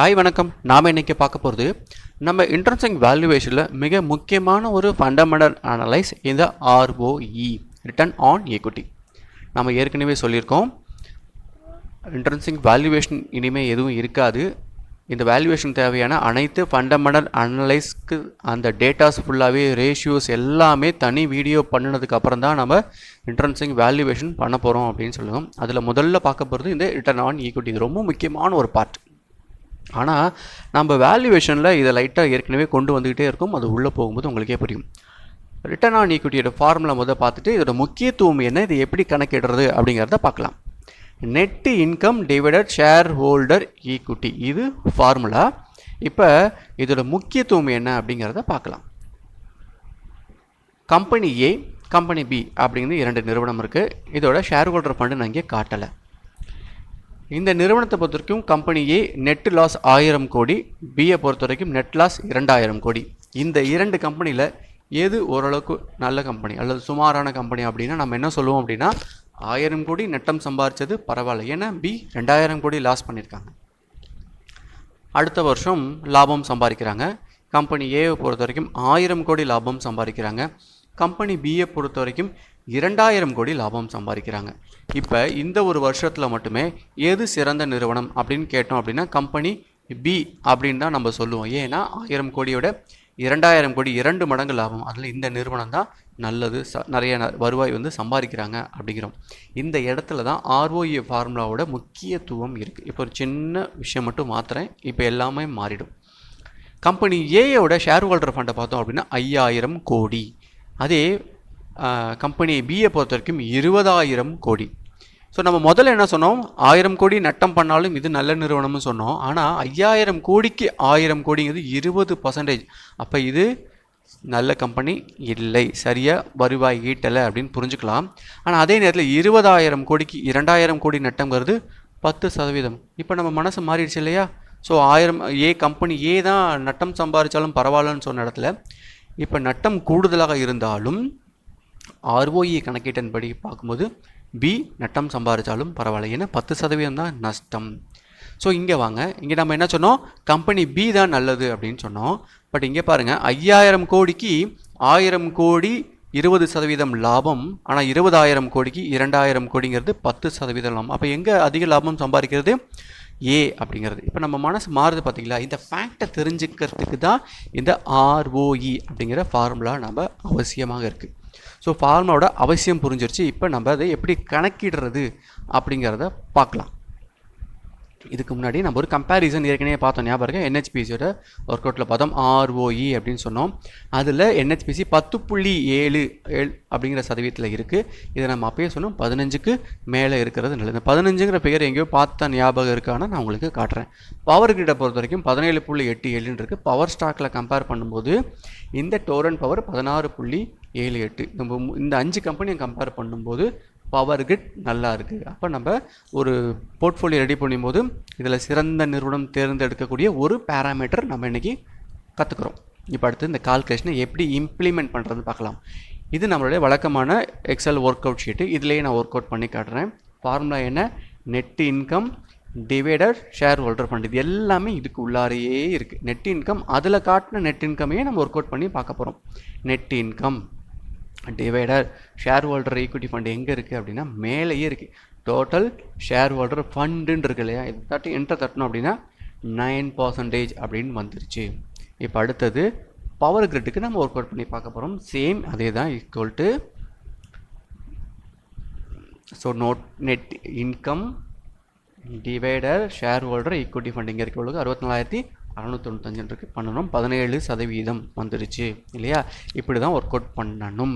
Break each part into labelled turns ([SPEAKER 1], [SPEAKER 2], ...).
[SPEAKER 1] Hi வணக்கம். நாம் இன்றைக்கி பார்க்க போகிறது நம்ம இன்ட்ரன்சிங் வேல்யூவேஷனில் மிக முக்கியமான ஒரு ஃபண்டமெண்டல் அனலைஸ் இந்த ஆர்ஓஇ ரிட்டர்ன் ஆன் equity. நம்ம ஏற்கனவே சொல்லியிருக்கோம் இன்ட்ரன்சிங் வேல்யூவேஷன் இனிமேல் எதுவும் இருக்காது. இந்த வேல்யூவேஷன் தேவையான அனைத்து ஃபண்டமெண்டல் அனலைஸ்க்கு அந்த டேட்டாஸ் ஃபுல்லாகவே ரேஷியோஸ் எல்லாமே தனி வீடியோ பண்ணினதுக்கப்புறம் தான் நம்ம இன்ட்ரன்சிங் வேல்யூவேஷன் பண்ண போகிறோம் அப்படின்னு சொல்லுவோம் அதில் முதல்ல பார்க்க போகிறது இந்த ரிட்டர்ன் ஆன் ஈக்விட்டி இது ரொம்ப முக்கியமான ஒரு பார்ட் ஆனால் நம்ம வேல்யூவேஷனில் இதை லைட்டாக ஏற்கனவே கொண்டு வந்துக்கிட்டே இருக்கும். அது உள்ளே போகும்போது உங்களுக்கே புரியும். ரிட்டர்ன் ஆன் ஈக்விட்டியோட ஃபார்முலா முதல் பார்த்துட்டு இதோட முக்கியத்துவம் என்ன? இதை எப்படி கணக்கிடுறது? அப்படிங்கிறத பார்க்கலாம். Net income divided shareholder equity இது ஃபார்முலா இப்போ இதோட முக்கியத்துவம் என்ன? அப்படிங்கிறத பார்க்கலாம். கம்பெனி ஏ கம்பெனி பி அப்படிங்கிறது இரண்டு நிறுவனம் இருக்குது இதோட ஷேர் ஹோல்டர் ஃபண்டு நான் இங்கே காட்டலை. இந்த நிறுவனத்தை பொறுத்த வரைக்கும் கம்பெனி ஏ நெட் லாஸ் ஆயிரம் கோடி பிஏ பொறுத்த வரைக்கும் நெட் லாஸ் இரண்டாயிரம் கோடி. இந்த இரண்டு கம்பெனியில் எது ஓரளவுக்கு நல்ல கம்பெனி அல்லது சுமாரான கம்பெனி அப்படின்னா நம்ம என்ன சொல்லுவோம் அப்படின்னா ஆயிரம் கோடி நெட்டம் சம்பாரித்தது பரவாயில்ல. ஏன்னா பி ரெண்டாயிரம் கோடி லாஸ் பண்ணியிருக்காங்க. அடுத்த வருஷம் லாபம் சம்பாதிக்கிறாங்க. கம்பெனி ஏவை பொறுத்த வரைக்கும் ஆயிரம் கோடி லாபம் சம்பாதிக்கிறாங்க. கம்பெனி பியை பொறுத்த வரைக்கும் இரண்டாயிரம் கோடி லாபம் சம்பாதிக்கிறாங்க. இப்போ இந்த ஒரு வருஷத்தில் மட்டுமே எது சிறந்த நிறுவனம் அப்படின்னு கேட்டோம் அப்படின்னா கம்பெனி பி அப்படின்னு தான் நம்ம சொல்லுவோம். ஏன்னா ஆயிரம் கோடியோட இரண்டாயிரம் கோடி இரண்டு மடங்கு லாபம். அதில் இந்த நிறுவனம் தான் நல்லது ச நிறைய ந- வருவாய் வந்து சம்பாதிக்கிறாங்க அப்படிங்கிறோம். இந்த இடத்துல தான் ஆர்ஓஏ ஃபார்முலாவோட முக்கியத்துவம் இருக்குது இப்போ ஒரு சின்ன விஷயம் மட்டும் மாத்திரேன் இப்போ எல்லாமே மாறிடும். கம்பெனி ஏயோட ஷேர் ஹோல்டர் ஃபண்டை பார்த்தோம் அப்படின்னா ஐயாயிரம் கோடி. அதே கம்பெனி பிஏ பொறுத்த வரைக்கும் இருபதாயிரம் கோடி. ஸோ நம்ம முதல்ல என்ன சொன்னோம்? ஆயிரம் கோடி நட்டம் பண்ணாலும் இது நல்ல நிறுவனம்னு சொன்னோம். ஆனால் ஐயாயிரம் கோடிக்கு ஆயிரம் கோடிங்கிறது இருபது பர்சன்டேஜ் அப்போ இது நல்ல கம்பெனி இல்லை. சரியாக வருவாய் ஈட்டலை அப்படின்னு புரிஞ்சுக்கலாம். ஆனால் அதே நேரத்தில் இருபதாயிரம் கோடிக்கு இரண்டாயிரம் கோடி நட்டம்ங்கிறது பத்து சதவீதம். இப்போ நம்ம மனசு மாறிடுச்சு இல்லையா? ஸோ ஆயிரம் ஏ கம்பெனி ஏ தான் நட்டம் சம்பாதிச்சாலும் பரவாயில்லன்னு சொன்ன இடத்துல இப்போ நட்டம் கூடுதலாக இருந்தாலும் ஆர்ஓஇ கணக்கீட்டின்படி பார்க்கும்போது பி நட்டம் சம்பாதிச்சாலும் பரவாயில்ல. ஏன்னா பத்து சதவீதம் தான் நஷ்டம். ஸோ இங்கே வாங்க. இங்கே நம்ம என்ன சொன்னோம்? கம்பெனி பி தான் நல்லது அப்படின்னு சொன்னோம். பட் இங்கே பாருங்கள் ஐயாயிரம் கோடிக்கு ஆயிரம் கோடி இருபது சதவீதம் லாபம் ஆனால் இருபதாயிரம் கோடிக்கு இரண்டாயிரம் கோடிங்கிறது பத்து சதவீதம் லாபம். அப்போ எங்கே அதிக லாபம் சம்பாதிக்கிறது? ஏ அப்படிங்கிறது. இப்போ நம்ம மனசு மாறுது பார்த்தீங்களா இந்த ஃபேக்டை தெரிஞ்சுக்கிறதுக்கு தான் இந்த ஆர்ஓஇ அப்படிங்கிற ஃபார்முலா நம்ம அவசியமாக இருக்குது ஸோ ஃபார்முலாவோட அவசியம் புரிஞ்சிருச்சு. இப்போ நம்ம அதை எப்படி கணக்கிடுறது அப்படிங்கிறத பார்க்கலாம். இதுக்கு முன்னாடி நம்ம ஒரு கம்பேரிசன் ஏற்கனவே பார்த்தோம். ஞாபகம் இருக்கு? என்ஹெச்பிசியோட ஒர்க் அவுட்டில் பார்த்தோம். ஆர்ஓஇ அப்படின்னு சொன்னோம். அதில் என்ஹெச்பிசி பத்து புள்ளி ஏழு ஏழு அப்படிங்கிற சதவீதத்தில் இருக்குது இதை நம்ம அப்பயே சொன்னோம். பதினஞ்சுக்கு மேலே இருக்கிறது நல்லது. பதினஞ்சுங்கிற பெயர் எங்கேயோ பார்த்த ஞாபகம் இருக்கான நான் உங்களுக்கு காட்டுறேன். பவர் கிரிட்டை பொறுத்த வரைக்கும் பதினேழு புள்ளி எட்டு ஏழுன்னு இருக்குது பவர் ஸ்டாக்கில் கம்பேர் பண்ணும்போது இந்த டோரன் பவர் பதினாறு புள்ளி ஏழு எட்டு. நம்ம மு- இந்த அஞ்சு கம்பெனியை கம்பேர் பண்ணும்போது பவர் கிட் நல்லா இருக்குது அப்போ நம்ம ஒரு போர்ட்ஃபோலியோ ரெடி பண்ணும்போது இதில் சிறந்த நிறுவனம் தேர்ந்தெடுக்கக்கூடிய ஒரு பேராமீட்டர் நம்ம இன்றைக்கி கற்றுக்குறோம் இப்போ அடுத்து இந்த கால்குலேஷனை எப்படி இம்ப்ளிமெண்ட் பண்ணுறதுன்னு பார்க்கலாம். இது நம்மளுடைய வழக்கமான எக்ஸல் ஒர்க் அவுட் ஷீட்டு இதுலேயே நான் ஒர்க் அவுட் பண்ணி காட்டுறேன். ஃபார்முலா என்ன? Net income divider shareholder fund இது எல்லாமே இதுக்கு உள்ளாரையே இருக்குது நெட் இன்கம் அதில் காட்டின நெட் இன்கமையே நம்ம ஒர்க் அவுட் பண்ணி பார்க்க போகிறோம் net income divider shareholder equity fund எங்கே இருக்குது அப்படின்னா மேலேயே இருக்குது டோட்டல் ஷேர் ஹோல்டர் ஃபண்டுன்னு இருக்கு இல்லையா? இது தட்டி என்டர் தட்டணும் அப்படின்னா நைன் பர்சன்டேஜ் அப்படின்னு வந்துருச்சு. இப்போ அடுத்தது பவர் கிரிட்டுக்கு நம்ம ஒர்க் அவுட் பண்ணி பார்க்க போகிறோம் சேம் அதே தான் equal to so note net income divider shareholder equity fund இங்கே இருக்க? அறுபத்தி நாலாயிரத்தி அறநூற்றி இருக்கு பண்ணணும். பதினேழு சதவீதம் வந்துருச்சு. இல்லையா? இப்படி தான் ஒர்க் அவுட் பண்ணணும்.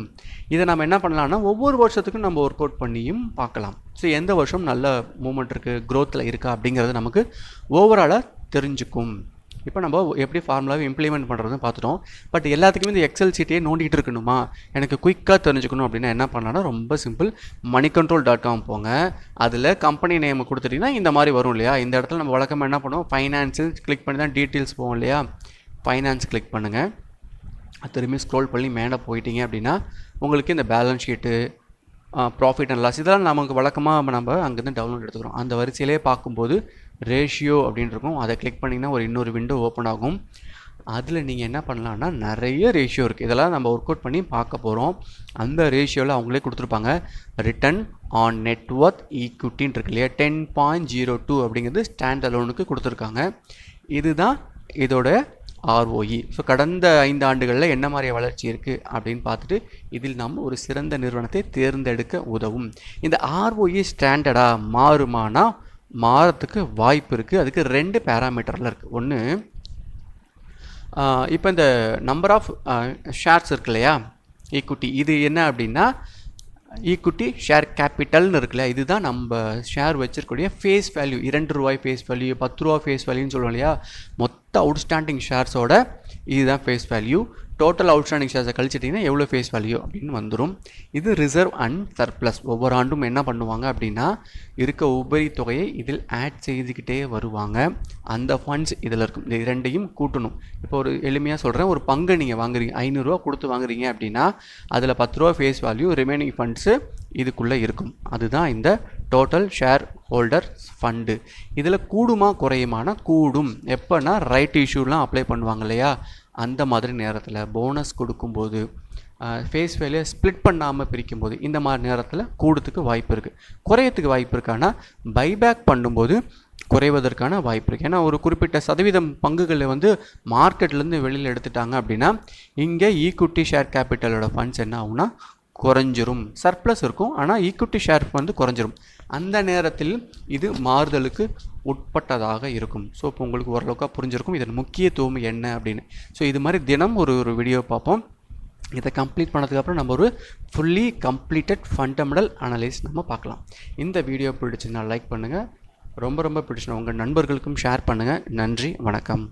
[SPEAKER 1] இதை நம்ம என்ன பண்ணலாம்னா ஒவ்வொரு வருஷத்துக்கும் நம்ம ஒர்க் அவுட் பண்ணியும் பார்க்கலாம். ஸோ எந்த வருஷம் நல்ல மூமெண்ட் இருக்குது க்ரோத்தில் இருக்கா அப்படிங்கிறது நமக்கு ஓவராலாக தெரிஞ்சுக்கும். இப்போ நம்ம எப்படி ஃபார்முலாவை இம்ப்ளிமெண்ட் பண்ணுறதுன்னு பார்த்துட்டோம். பட் எல்லாத்துக்குமே இந்த எக்ஸல் சீட்டையே நோண்டிகிட்டு இருக்கணுமா? எனக்கு குயிக்காக தெரிஞ்சுக்கணும் அப்படின்னா என்ன பண்ணலாம்னா ரொம்ப simple money control dot com போங்க. அதில் கம்பெனி நேம் கொடுத்துட்டிங்கன்னா இந்த மாதிரி வரும் இல்லையா? இந்த இடத்துல நம்ம வழக்கமாக என்ன பண்ணுவோம்? ஃபைனான்ஸு கிளிக் பண்ணி தான் டீட்டெயில்ஸ் போவோம் இல்லையா? ஃபைனான்ஸ் கிளிக் பண்ணுங்கள் திரும்பி ஸ்க்ரோல் பண்ணி மேலே போயிட்டீங்க அப்படின்னா உங்களுக்கு இந்த balance sheet profit and loss இதெல்லாம் நமக்கு வழக்கமாக நம்ம அங்கேருந்து டவுன்லோட் எடுத்துக்கிறோம். அந்த வரிசையிலே பார்க்கும்போது ரேஷியோ அப்படின்னு இருக்கும் அதை கிளிக் பண்ணிங்கன்னா ஒரு இன்னொரு விண்டோ ஓப்பன் ஆகும். அதில் நீங்கள் என்ன பண்ணலான்னா நிறைய ரேஷியோ இருக்குது இதெல்லாம் நம்ம ஒர்க் அவுட் பண்ணி பார்க்க போகிறோம் அந்த ரேஷியோவில் அவங்களே கொடுத்துருப்பாங்க. ரிட்டன் ஆன் நெட்ஒர்க் ஈக்விட்டின்னு இருக்கு இல்லையா? டென் பாயிண்ட் ஜீரோ டூ அப்படிங்கிறது ஸ்டாண்ட் அலோனுக்கு கொடுத்துருக்காங்க. இதுதான் இதோட ஆர்ஓஇ ஸோ கடந்த ஐந்து ஆண்டுகளில் என்ன மாதிரி வளர்ச்சி இருக்குது அப்படின்னு பார்த்துட்டு இதில் நாம் ஒரு சிறந்த நிறுவனத்தை தேர்ந்தெடுக்க உதவும். இந்த ஆர்ஓஇ ஸ்டாண்டர்டாக மாறுமானா மாறத்துக்கு வாய்ப்பு இருக்குது அதுக்கு ரெண்டு பேராமீட்டரில் இருக்குது ஒன்று இப்போ இந்த நம்பர் ஆஃப் ஷேர்ஸ் இருக்கு இல்லையா? ஈக்குட்டி இது என்ன அப்படின்னா ஈக்குட்டி ஷேர் கேபிட்டல்னு இருக்குல்ல இதுதான் நம்ம ஷேர் வச்சிருக்கக்கூடிய ஃபேஸ் வேல்யூ இரண்டு ரூபாய் ஃபேஸ் வேல்யூ பத்து ரூபா ஃபேஸ் வேல்யூன்னு சொல்லுவோம் இல்லையா? மொத்த அவுட்ஸ்டாண்டிங் ஷேர்ஸோட இதுதான் ஃபேஸ் வேல்யூ டோட்டல் அவுட்ஸ்டாண்டிங் ஷேர்ஸை கழிச்சிட்டிங்கன்னா எவ்வளோ ஃபேஸ் வேல்யூ அப்படின்னு வந்துடும் இது ரிசர்வ் அண்ட் சர்ப்ளஸ் ஒவ்வொரு ஆண்டும் என்ன பண்ணுவாங்க அப்படின்னா இருக்க உபரி தொகையை இதில் ஆட் செய்துக்கிட்டே வருவாங்க. அந்த ஃபண்ட்ஸ் இதில் இருக்கும். இந்த இரண்டையும் கூட்டணும். இப்போ ஒரு எளிமையாக சொல்கிறேன் ஒரு பங்கு நீங்கள் வாங்குறீங்க. ஐநூறுரூவா கொடுத்து வாங்குறீங்க அப்படின்னா அதில் பத்து ரூபா ஃபேஸ் வேல்யூ ரிமைனிங் ஃபண்ட்ஸு இதுக்குள்ளே இருக்கும். அதுதான் இந்த டோட்டல் ஷேர் ஹோல்டர் ஃபண்டு இதில் கூடுமா குறையுமானா கூடும். எப்போனா ரைட் இஷ்யூலாம் அப்ளை பண்ணுவாங்க இல்லையா? அந்த மாதிரி நேரத்தில் போனஸ் கொடுக்கும்போது ஃபேஸ் வேலையை ஸ்ப்ளிட் பண்ணாமல் பிரிக்கும்போது இந்த மாதிரி நேரத்தில் கூடுறதுக்கு வாய்ப்பு இருக்குது குறையத்துக்கு வாய்ப்பு இருக்கான்னா பைபேக் பண்ணும்போது குறைவதற்கான வாய்ப்பு இருக்குது ஏன்னா ஒரு குறிப்பிட்ட சதவீதம் பங்குகளை வந்து மார்க்கெட்லேருந்து வெளியில் எடுத்துட்டாங்க அப்படின்னா இங்கே ஈக்குட்டி ஷேர் கேபிட்டலோட ஃபண்ட்ஸ் என்ன ஆகுனா குறைஞ்சிரும். சர்ப்ளஸ் இருக்கும் ஆனால் ஈக்விட்டி ஷேர் வந்து குறைஞ்சிரும். அந்த நேரத்தில் இது மாறுதலுக்கு உட்பட்டதாக இருக்கும். ஸோ இப்போ உங்களுக்கு ஓரளவுக்கு புரிஞ்சிருக்கும் இதன் முக்கியத்துவம் என்ன அப்படின்னு. ஸோ இது மாதிரி தினம் ஒரு ஒரு வீடியோ பார்ப்போம். இதை கம்ப்ளீட் பண்ணதுக்கப்புறம் நம்ம ஒரு ஃபுல்லி கம்ப்ளீட்டட் ஃபண்டமெண்டல் அனலைஸ் நம்ம பார்க்கலாம். இந்த வீடியோ பிடிச்சுன்னா லைக் பண்ணுங்கள் ரொம்ப ரொம்ப பிடிச்சுன்னா உங்கள் நண்பர்களுக்கும் ஷேர் பண்ணுங்கள் நன்றி வணக்கம்.